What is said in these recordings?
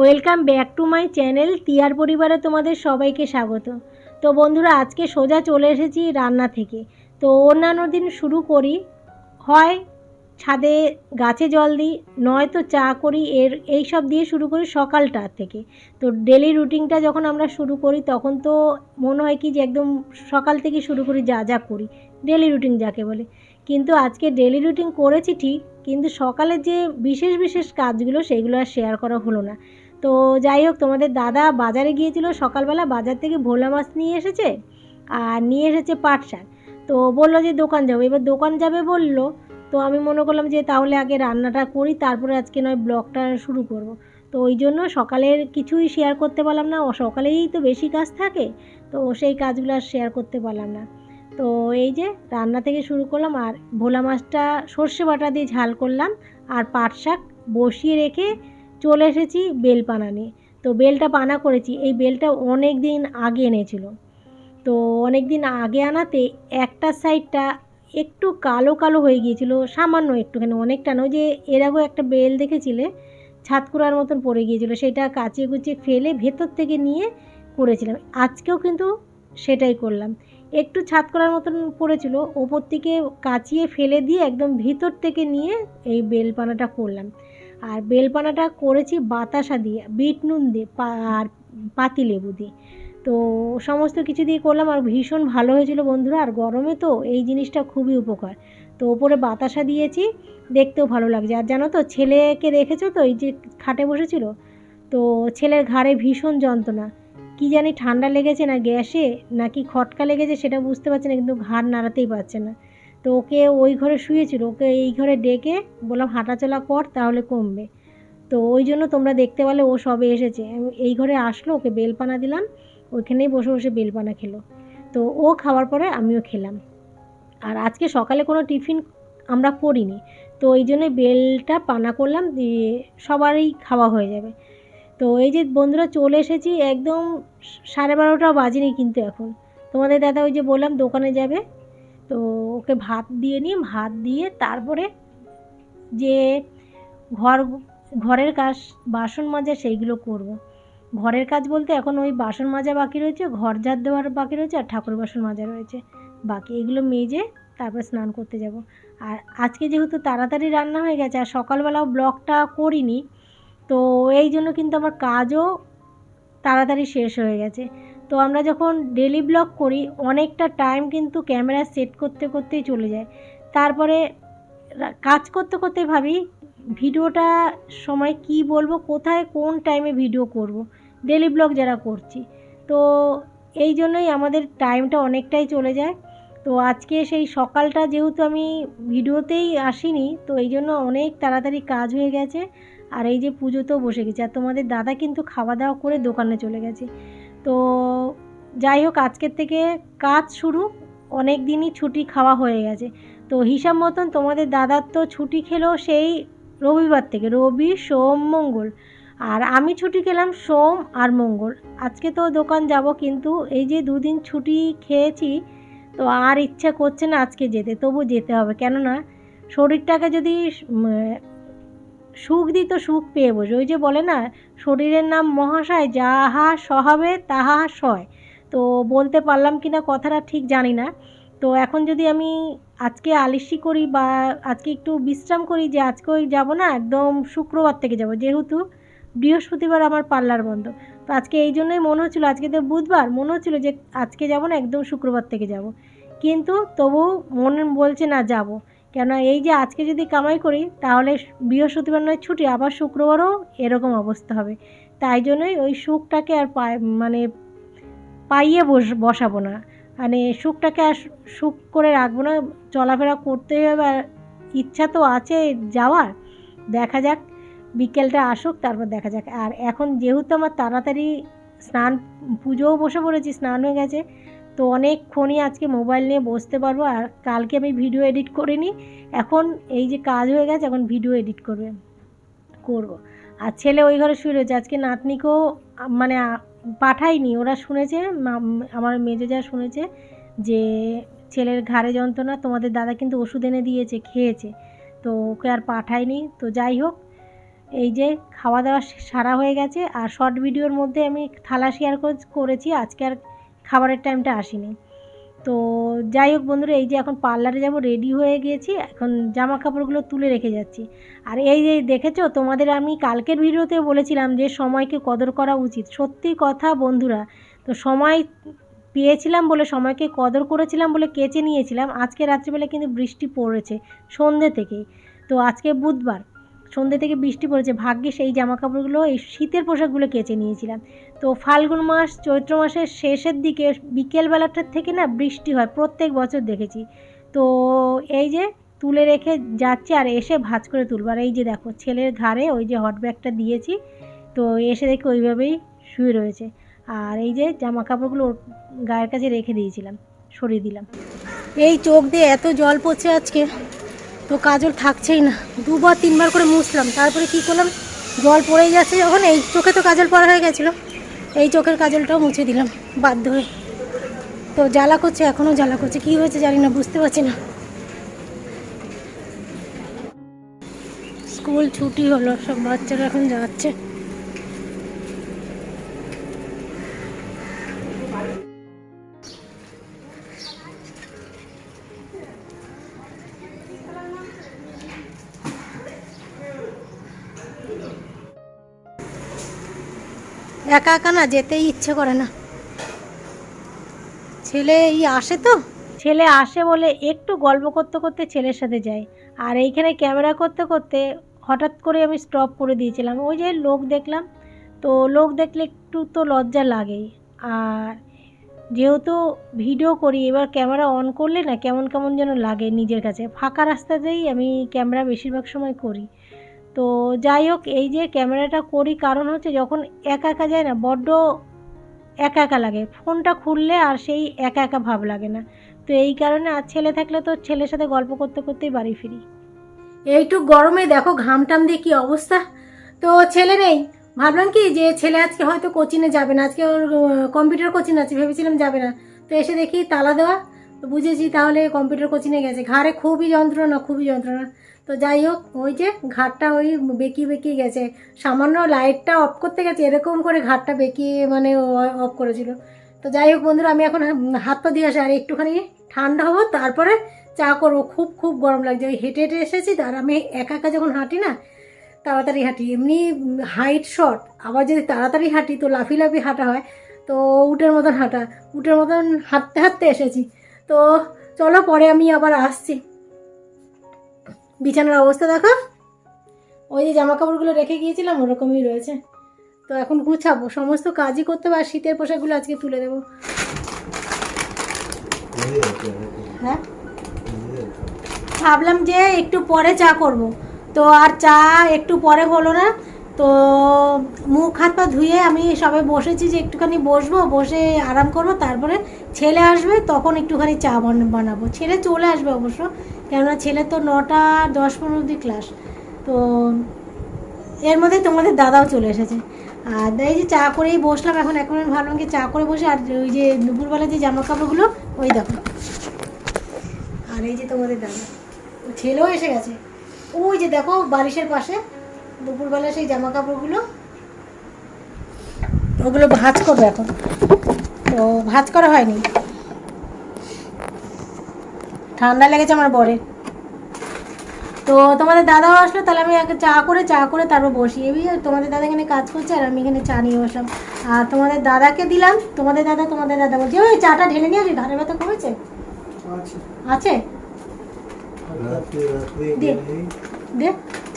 Welcome back to my channel তিয়ার পরিবারে তোমাদের সবাইকে স্বাগত। তো বন্ধুরা, আজকে সোজা চলে এসেছি রান্না থেকে। তো অন্যান্য দিন শুরু করি, হয় ছাদে গাছে জল দিই নয়তো চা করি, এর এই সব দিয়ে শুরু করি সকালটা থেকে। তো ডেলি রুটিনটা যখন আমরা শুরু করি, তখন তো মনে হয় কি যে একদম সকাল থেকে শুরু করি, যা যা করি ডেলি রুটিন যাকে বলে। কিন্তু আজকে ডেলি রুটিন করেছি ঠিক, কিন্তু সকালের যে বিশেষ বিশেষ কাজগুলো, সেগুলো আর শেয়ার করা হলো না। তো যাই হোক, তোমাদের দাদা বাজারে গিয়েছিল সকালবেলা, বাজার থেকে ভোলা মাছ নিয়ে এসেছে আর নিয়ে এসেছে পাট শাক। তো বলল যে দোকান যাব। এবার দোকান যাবে বলল, তো আমি মনে করলাম যে তাহলে আগে রান্নাটা করি, তারপরে আজকে নয় ব্লগটা শুরু করব। তো ওই জন্য সকালের কিছুই শেয়ার করতে পারলাম না। সকালেই তো বেশি কাজ থাকে, তো সেই কাজগুলো আর শেয়ার করতে পারলাম না। তো এই যে রান্না থেকে শুরু করলাম আর ভোলা মাছটা সর্ষে বাটা দিয়ে ঝাল করলাম আর পাট শাক বসিয়ে রেখে চলে এসেছি বেল পানা নিয়ে। তো বেলটা পানা করেছি। এই বেলটা অনেক দিন আগে এনেছিল। তো অনেক দিন আগে আনাতে একটা সাইডটা একটু কালো কালো হয়ে গিয়েছিল, সামান্য একটুখানি, অনেকটা নয় যে এর আগেও একটা বেল দেখেছিলে, ছাতকুড়ার মতন পড়ে গিয়েছিল, সেটা কাচিয়ে কুচিয়ে ফেলে ভেতর থেকে নিয়ে করেছিলাম। আজকেও কিন্তু সেটাই করলাম। একটু ছাদ করার মতন পড়েছিল, ওপর থেকে কাচিয়ে ফেলে দিয়ে একদম ভিতর থেকে নিয়ে এই বেলপানাটা করলাম। আর বেলপানাটা করেছি বাতাসা দিয়ে, বিট নুন দিয়ে আর পাতি লেবু দিয়ে। তো সমস্ত কিছু দিয়ে করলাম আর ভীষণ ভালো হয়েছিল বন্ধুরা, আর গরমে তো এই জিনিসটা খুবই উপকার। তো ওপরে বাতাসা দিয়েছি, দেখতেও ভালো লাগছে। আর জানো তো, ছেলেকে দেখেছ তো, এই যে খাটে বসেছিল? তো ছেলের ঘাড়ে ভীষণ যন্ত্রণা। কি জানি ঠান্ডা লেগেছে না গ্যাসে, নাকি খটকা লেগেছে সেটা বুঝতে পারছে না, কিন্তু ঘাড় নাড়াতেই পারছে না। তো ওকে ওই ঘরে শুয়েছিল, ওকে এই ঘরে ডেকে বললাম, হাঁটাচলা কর তাহলে কমবে। তো ওই জন্য তোমরা দেখতে পেলে ও সবে এসেছে। এই ঘরে আসলো, ওকে বেলপানা দিলাম, ওইখানেই বসে বসে বেলপানা খেলো। তো ও খাওয়ার পরে আমিও খেলাম। আর আজকে সকালে কোনো টিফিন আমরা করিনি। তো ওই জন্য বেলটা পানা করলাম, দিয়ে সবারই খাওয়া হয়ে যাবে। তো এই যে বন্ধুরা চলে এসেছি, একদম সাড়ে বারোটা বাজেনি কিন্তু এখন। তোমাদের দাদা ওই যে বললাম, দোকানে যাবে। তো ওকে ভাত দিয়ে নিই ভাত দিয়ে তারপরে যে ঘর, ঘরের কাজ, বাসন মাজা সেইগুলো করব। ঘরের কাজ বলতে এখন ওই বাসন মাজা বাকি রয়েছে, ঘর ঝাড় দেওয়ার বাকি রয়েছে আর ঠাকুর বাসন মাজা রয়েছে। বাকি এগুলো মেজে তারপর স্নান করতে যাব। আর আজকে যেহেতু তাড়াতাড়ি রান্না হয়ে গেছে, আর সকালবেলাও ব্লগটা করিনি, তো এই জন্য কিন্তু আমার কাজও তাড়াতাড়ি শেষ হয়ে গেছে। তো আমরা যখন ডেলি ব্লগ করি, অনেকটা টাইম কিন্তু ক্যামেরা সেট করতে করতেই চলে যায়। তারপরে কাজ করতে করতে ভাবি, ভিডিওটা সময় কি বলব? কোথায়, কোন টাইমে ভিডিও করব। ডেলি ব্লগ যারা করছি। তো এই জন্যই আমাদের টাইমটা অনেকটাই চলে যায়। তো আজকে সেই সকালটা যেহেতু আমি ভিডিওতেই আসিনি, তো এই জন্য অনেক তাড়াতাড়ি কাজ হয়ে গেছে। আর এই যে পুজোতেও বসে গেছে। আর তোমাদের দাদা কিন্তু খাওয়া দাওয়া করে দোকানে চলে গেছে। তো যাই হোক, আজকের থেকে কাজ শুরু। অনেক দিনই ছুটি খাওয়া হয়ে গেছে। তো হিসাব মতন তোমাদের দাদার তো ছুটি খেলো সেই রবিবার থেকে, রবি, সোম, মঙ্গল। আর আমি ছুটি খেলাম সোম আর মঙ্গল। আজকে তো দোকান যাব, কিন্তু এই যে দুদিন ছুটি খেয়েছি, তো আর ইচ্ছা করছে না আজকে যেতে। তবু যেতে হবে। কেননা শরীরটাকে যদি সুখ দিই তো সুখ পেয়ে বসে। ওই যে বলে না, শরীরের নাম মহাশয়, যাহা সহাবে তাহা সয়। তো বলতে পারলাম কি না কথাটা ঠিক জানি না। তো এখন যদি আমি আজকে আলিসি করি বা আজকে একটু বিশ্রাম করি যে আজকে ওই যাব না, একদম শুক্রবার থেকে যাব, যেহেতু বৃহস্পতিবার আমার পার্লার বন্ধ। তো আজকে এই জন্যই মনে হচ্ছিল, আজকে তো বুধবার, মনে হচ্ছিল যে আজকে যাব না, একদম শুক্রবার থেকে যাব। কিন্তু তবু মন বলছে না, যাব। কেন এই যে আজকে যদি কামাই করি, তাহলে বৃহস্পতিবার নয়, ছুটি, আবার শুক্রবারও এরকম অবস্থা হবে। তাই জন্যই ওই সুখটাকে আর পায় মানে পাইয়ে বস, বসাবো না। মানে সুখটাকে আর সুখ করে রাখব না। চলাফেরা করতেই হবে আর ইচ্ছা তো আছে যাওয়ার। দেখা যাক, বিকেলটা আসুক, তারপর দেখা যাক। আর এখন যেহেতু আমার তাড়াতাড়ি স্নান, পুজোও বসে পড়েছি, স্নান হয়ে গেছে তো অনেকক্ষণই আজকে মোবাইল নিয়ে বসতে পারব আর কালকে আমি ভিডিও এডিট করিনি। এখন এই যে কাজ হয়ে গেছে, এখন ভিডিও এডিট করবে, করব। আর ছেলে ওই ঘরে শুয়ে রয়েছে। আজকে নাতনিকেও মানে পাঠাইনি। ওরা শুনেছে আমার মেজে যা শুনেছে যে ছেলের ঘাড়ে যন্ত্রণা, তোমাদের দাদা কিন্তু ওষুধ এনে দিয়েছে, খেয়েছে। তো ওকে আর পাঠায়নি তো যাই হোক, এই যে খাওয়া দাওয়া সারা হয়ে গেছে। আর শর্ট ভিডিওর মধ্যে আমি থালা শেয়ার করেছি। আজকে আর খাবারের টাইমটা আসেনি। তো যাই হোক বন্ধুরা, এই যে এখন পার্লারে যাব রেডি হয়ে গিয়েছি। এখন জামা কাপড়গুলো তুলে রেখে যাচ্ছি। আর এই যে দেখেছ, তোমাদের আমি কালকের ভিডিওতে বলেছিলাম যে সময়কে কদর করা উচিত। সত্যি কথা বন্ধুরা, তো সময় পেয়েছিলাম বলে, সময়কে কদর করেছিলাম বলে কেচে নিয়েছিলাম। আজকে রাত্রিবেলা কিন্তু বৃষ্টি পড়েছে সন্ধ্যে থেকেই। তো আজকে বুধবার সন্ধ্যে থেকে বৃষ্টি পড়েছে। ভাগ্যে সেই জামা কাপড়গুলো এই শীতের পোশাকগুলো কেচে নিয়েছিলাম। তো ফাল্গুন মাস, চৈত্র মাসের শেষের দিকে বিকেলবেলাটার থেকে না বৃষ্টি হয়, প্রত্যেক বছর দেখেছি। তো এই যে তুলে রেখে যাচ্ছে আর এসে ভাজ করে তুলবো। আর এই যে দেখো ছেলের ঘাড়ে ওই যে হট ব্যাগটা দিয়েছি, তো এসে দেখে ওইভাবেই শুয়ে রয়েছে। আর এই যে জামা কাপড়গুলো গায়ের কাছে রেখে দিয়েছিলাম, সরিয়ে দিলাম। এই চোখ দিয়ে এত জল পড়ছে আজকে, তো কাজল থাকছেই না। দুবার তিনবার করে মুছলাম, তারপরে কি করলাম? জল পড়েই যাচ্ছে যখন, এই চোখে তো কাজল পড়া হয়ে গেছিল। এই চোখের কাজলটাও মুছে দিলাম, বাধ্য হয়ে। তো জ্বালা করছে এখনও জ্বালা করছে, কী হয়েছে জানি না, বুঝতে পারছি না। স্কুল ছুটি হলো, সব বাচ্চারা এখন যাচ্ছে। একা একা না যেতেই ইচ্ছে করে না। ছেলে এই আসে তো? ছেলে আসে বলে একটু গল্প করতে করতে ছেলের সাথে যাই আর এইখানে ক্যামেরা করতে করতে হঠাৎ করে আমি স্টপ করে দিয়েছিলাম। ওই যে লোক দেখলাম, তো লোক দেখলে একটু তো লজ্জা লাগেই। আর যেহেতু ভিডিও করি, এবার ক্যামেরা অন করলে না কেমন কেমন যেন লাগে নিজের কাছে। ফাঁকা রাস্তাতেই আমি ক্যামেরা বেশিরভাগ সময় করি। তো যাই হোক, এই যে ক্যামেরাটা করি, কারণ হচ্ছে যখন একা একা যায় না, বড্ড একা একা লাগে। ফোনটা খুললে আর সেই একা একা ভাব লাগে না। তো এই কারণে আর ছেলে থাকলে তো ছেলের সাথে গল্প করতে করতেই বাড়ি ফিরি। এইটুক গরমে দেখো ঘাম টাম দিয়ে কী অবস্থা। তো ছেলে নেই। ভাবলাম কি যে ছেলে আজকে হয়তো কোচিংয়ে যাবে না, আজকে ওর কম্পিউটার কোচিং আছে, ভেবেছিলাম যাবে না। তো এসে দেখি তালা দেওয়া। তো বুঝেছি তাহলে কম্পিউটার কোচিংয়ে গেছে। ঘাড়ে খুবই যন্ত্রণা খুবই যন্ত্রণা। তো যাই হোক, ওই যে ঘাটটা ওই বেঁকিয়ে বেঁকিয়ে গেছে। সামান্য লাইটটা অফ করতে গেছে, এরকম করে ঘাটটা বেঁকিয়ে মানে অফ করেছিল। তো যাই হোক বন্ধুরা, আমি এখন হাত পা দিয়ে আসি, আর একটুখানি ঠান্ডা হব, তারপরে চা করব। খুব খুব গরম লাগছে। ওই হেঁটে হেঁটে এসেছি আর আমি একা একা যখন হাঁটি না, তাড়াতাড়ি হাঁটি। এমনি হাইট শর্ট আবার যদি তাড়াতাড়ি হাঁটি, তো লাফি লাফি হাঁটা হয়। তো উটের মতন হাঁটা। উটের মতন হাঁটতে হাঁটতে এসেছি। তো চলো পরে আমি আবার আসছি। বিছানার অবস্থা দেখো। ওই যে জামা কাপড়গুলো রেখে গিয়েছিলাম, ওরকমই রয়েছে। তো এখন গুছাবো, সমস্ত কাজই করতে আর শীতের পোশাকগুলো আজকে তুলে দেবো। হ্যাঁ? ভাবলাম যে একটু পরে চা করব। তো আর চা একটু পরে হলো না তো মুখ, হাত, পা ধুয়ে আমি সবাই বসেছি যে একটুখানি বসবো, বসে আরাম করব, তারপরে ছেলে আসবে, তখন একটুখানি চা বান- বানাবো। ছেলে চলে আসবে অবশ্য, কেননা ছেলে তো নটা দশ পনেরো অবধি ক্লাস। তো এর মধ্যে তোমাদের দাদাও চলে এসেছে। আর এই যে চা করেই বসলাম, এখন এখন ভাবলাম কি চা করে বসে, আর ওই যে দুপুরবেলা যে জামা কাপড়গুলো ওই দেখো। আর এই যে তোমাদের দাদা ছেলেও এসে গেছে। ওই যে দেখো বারিশের পাশে দুপুরবেলা সেই জামা কাপড়গুলো ওগুলো ভাঁজ করবে এখন। তো ভাঁজ করা হয়নি। ঠান্ডা লেগেছে আমার বরের তো তোমাদের দাদাও আসলো তাহলে আমি আগে চা করে চা করে তারপর বসি এই তোমাদের দাদা এখানে কাজ করছে আর আমি এখানে চা নিয়ে বসলাম। আর তোমাদের দাদাকে দিলাম। তোমাদের দাদা তোমাদের দাদা বলছে ওই চাটা ঢেলে নিয়ে আসি ঘাড়ে ব্যথা কমেছে? আছে। দে।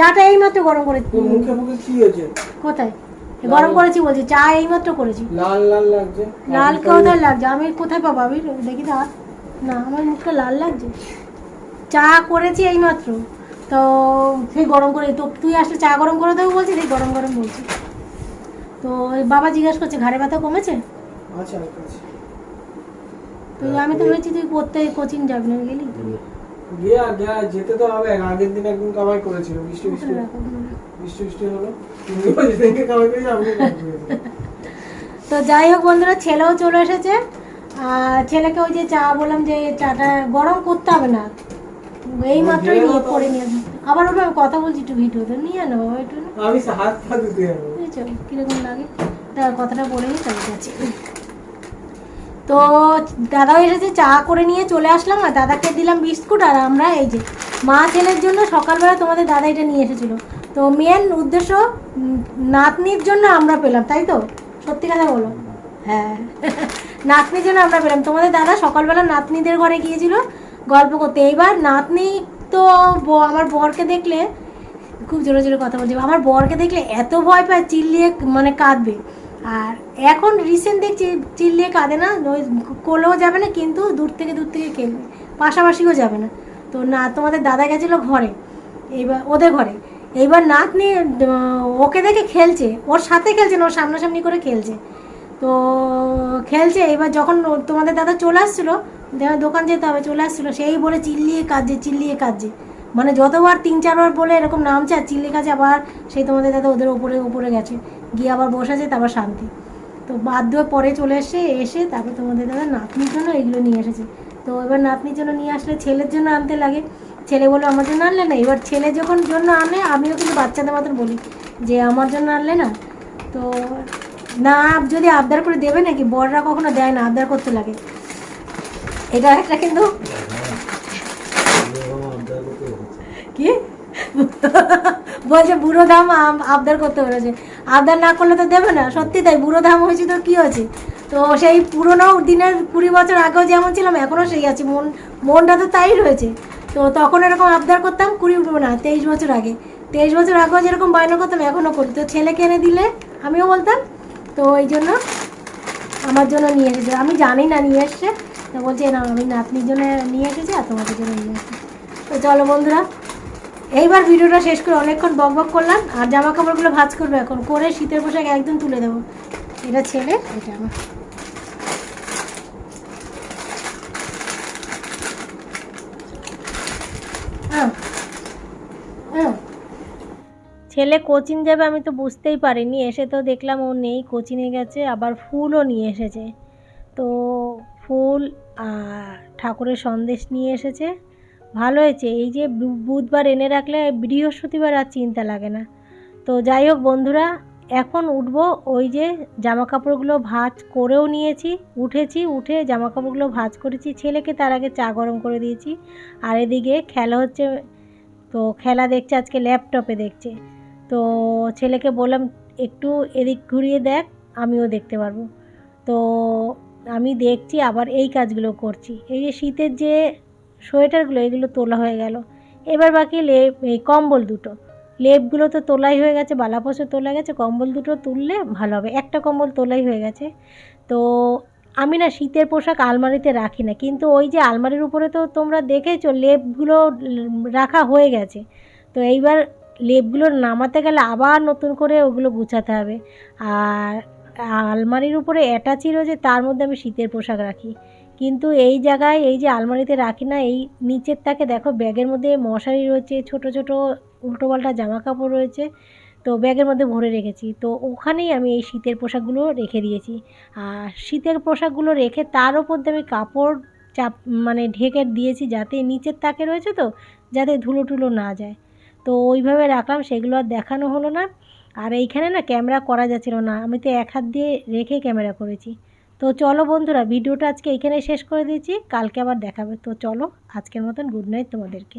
চাটা এইমাত্র গরম করে মুখে মুখে কি হয়েছে কোথায়? গরম করেছি বলছি চা এইমাত্র করেছি। লাল লাল লাগছে? লাল কোথায় লাগছে? আমি কোথায় পাবো? আমি দেখি তো না আমার মুখটা লাল লাগছে। চা করেছি এইমাত্র। তো সেই গরম করে তো তুই আসলে চা গরম করে দেবো বলছি সেই গরম গরম বলছি। তো ওই বাবা জিজ্ঞেস করছে ঘাড়ে ব্যথা কমেছে? আচ্ছা আচ্ছা। তো আমি তো ভেবেছি তুই পড়তে কোচিং যাবি না গেলি? গিয়ে আর গিয়ে যেতে তো হবে। আগের দিন একদিন কামাই করেছিল। বৃষ্টি বৃষ্টি। বৃষ্টি বৃষ্টি হলো। তুমিও যেদিনকে কামাই করেছি আমিও কামাই করেছি। তো যাই হোক বন্ধুরা ছেলেও চলে এসেছে। আর ছেলেকে ওই যে চা বললাম যে চাটা গরম করতে হবে না। এই মাত্রই নিয়ে পরে নিয়ে আবার ওটা কথা বলছি একটু ভিডিওতে নিয়ে নেব একটু আমি হাত পা যাব। কীরকম লাগে? তার কথাটা বলে নিই তার কাছে তো দাদাও এসেছে, চা করে নিয়ে চলে আসলাম আর দাদাকে দিলাম বিস্কুট আর আমরা এই যে মা ছেলের জন্য সকালবেলা তোমাদের দাদা এটা নিয়ে এসেছিল। তো মেন উদ্দেশ্য নাতনির জন্য আমরা পেলাম, তাই তো? সত্যি কথা বলো। হ্যাঁ। নাতনির জন্য আমরা পেলাম। তোমাদের দাদা সকালবেলা নাতনিদের ঘরে গিয়েছিল গল্প করতে। এইবার নাতনি তো আমার বরকে দেখলে খুব জোরে জোরে কথা বলছি। আমার বরকে দেখলে এত ভয় পায়, চিল্লিয়ে মানে কাঁদবে। আর এখন রিসেন্ট দেখছি, চিল্লিয়ে কাঁদে না, ওই কোলেও যাবে না, কিন্তু দূর থেকে দূর থেকে খেলবে পাশাপাশিও যাবে না। তো না, তোমাদের দাদা গেছিল ঘরে এইবার ওদের ঘরে। এইবার নাতনি ওকে দেখে খেলছে, ওর সাথে খেলছে না ওর সামনাসামনি করে খেলছে। তো খেলছে, এবার যখন তোমাদের দাদা চলে আসছিল দোকান যেতে হবে, চলে আসছিল, সেই বলে চিল্লিয়ে কাঁদছে চিল্লিয়ে কাঁদছে। মানে যতবার তিন চারবার বলে এরকম নামছে আর চিল্লি কাছে আবার সেই তোমাদের দাদা ওদের ওপরে ওপরে গেছে। গিয়ে আবার বসেছে তারপর শান্তি। তো বাধ্য পরে চলে এসে এসে তারপর তোমাদের দাদা নাতনির জন্য এগুলো নিয়ে এসেছে। তো এবার নাতনির জন্য নিয়ে আসলে ছেলের জন্য আনতে লাগে। ছেলে বলে আমার জন্য আনলে না? এবার ছেলে যখন জন্য আনে, আমিও কিন্তু বাচ্চাদের মতন বলি যে, আমার জন্য আনলে না? তো না যদি আবদার করে দেবে নাকি? বড়রা কখনো দেয় না, আবদার করতে লাগে। এটা একটা কিন্তু। কি? বলছে, বুড়ো দাম আবদার করতে পেরেছে আবদার না করলে তো দেবে না, সত্যি তাই, বুড়ো ধাম হয়েছে তো কি হয়েছে তো সেই পুরোনো দিনের কুড়ি বছর আগেও যেমন ছিলাম, এখনও সেই আছে, মন, মনটা তো তাই রয়েছে। তো তখন এরকম আবদার করতাম, কুড়ি না, তেইশ বছর আগে। তেইশ বছর আগেও যেরকম বায়না করতাম, এখনও করি। তো ছেলেকে এনে দিলে আমিও বলতাম, তো এই জন্য আমার জন্য নিয়ে এসেছে। আমি জানি না নিয়ে এসছে, তো বলছে, না, আমি নাতনির জন্য নিয়ে এসেছি আর তোমাদের জন্য নিয়ে এসেছি। তো চলো বন্ধুরা এইবার ভিডিওটা শেষ করে অনেকক্ষণ বক বক করলাম, আর জামা কাপড়গুলো ভাঁজ করব এখন। করে শীতের পোশাক একদম তুলে দেবো। এটা ছেলে, এটা আমার। ছেলে কোচিং যাবে আমি তো বুঝতেই পারিনি, এসে তো দেখলাম ও নেই, কোচিংয়ে গেছে, আবার ফুলও নিয়ে এসেছে। তো ফুল আর ঠাকুরের সন্দেশ নিয়ে এসেছে। ভালো হয়েছে। এই যে বুধবার এনে রাখলে বৃহস্পতিবার আর চিন্তা লাগে না। তো যাই হোক বন্ধুরা, এখন উঠবো ওই যে জামা কাপড়গুলো ভাঁজ করেও নিয়েছি, উঠেছি, উঠে জামা কাপড়গুলো ভাঁজ করেছি। ছেলেকে তার আগে চা গরম করে দিয়েছি। আর এদিকে খেলা হচ্ছে, তো খেলা দেখছে, আজকে ল্যাপটপে দেখছে। তো ছেলেকে বললাম, একটু এদিক ঘুরিয়ে দেখ, আমিও দেখতে পারব। তো আমি দেখছি, আবার এই কাজগুলো করছি। এই যে শীতের যে সোয়েটারগুলো, এগুলো তোলা হয়ে গেল। এবার বাকি লেপ, এই কম্বল দুটো। লেপগুলো তো তোলাই হয়ে গেছে বালাপোষও তোলা গেছে, কম্বল দুটো তুললে ভালো হবে। একটা কম্বল তোলাই হয়ে গেছে। তো আমি না শীতের পোশাক আলমারিতে রাখি না, কিন্তু ওই যে আলমারির উপরে তো তোমরা দেখেছ লেপগুলো রাখা হয়ে গেছে। তো এইবার লেপগুলো নামাতে গেলে আবার নতুন করে ওগুলো গুছাতে হবে। আর আলমারির উপরে অ্যাটাচি রয়েছে, তার মধ্যে আমি শীতের পোশাক রাখি। কিন্তু এই জায়গায়, এই যে আলমারিতে রাখি না, এই নিচের তাকে দেখো, ব্যাগের মধ্যে মশারি রয়েছে, ছোট ছোট উল্টোপাল্টা জামা কাপড় রয়েছে, তো ব্যাগের মধ্যে ভরে রেখেছি। তো ওখানেই আমি এই শীতের পোশাকগুলো রেখে দিয়েছি। আর শীতের পোশাকগুলো রেখে তার ওপর দিয়ে আমি কাপড় চাপ মানে ঢেকে দিয়েছি যাতে নিচের তাকে রয়েছে তো, যাতে ধুলো টুলো না যায়। তো ওইভাবে রাখলাম, সেগুলো আর দেখানো হলো না। আর এইখানে না ক্যামেরা করা যাচ্ছিল না। আমি তো এক হাত দিয়ে রেখে ক্যামেরা করেছি। তো চলো বন্ধুরা, ভিডিওটা আজকে এখানে শেষ করে দিয়েছি কালকে আবার দেখাবে। তো চলো, আজকের মতন গুড নাইট তোমাদেরকে।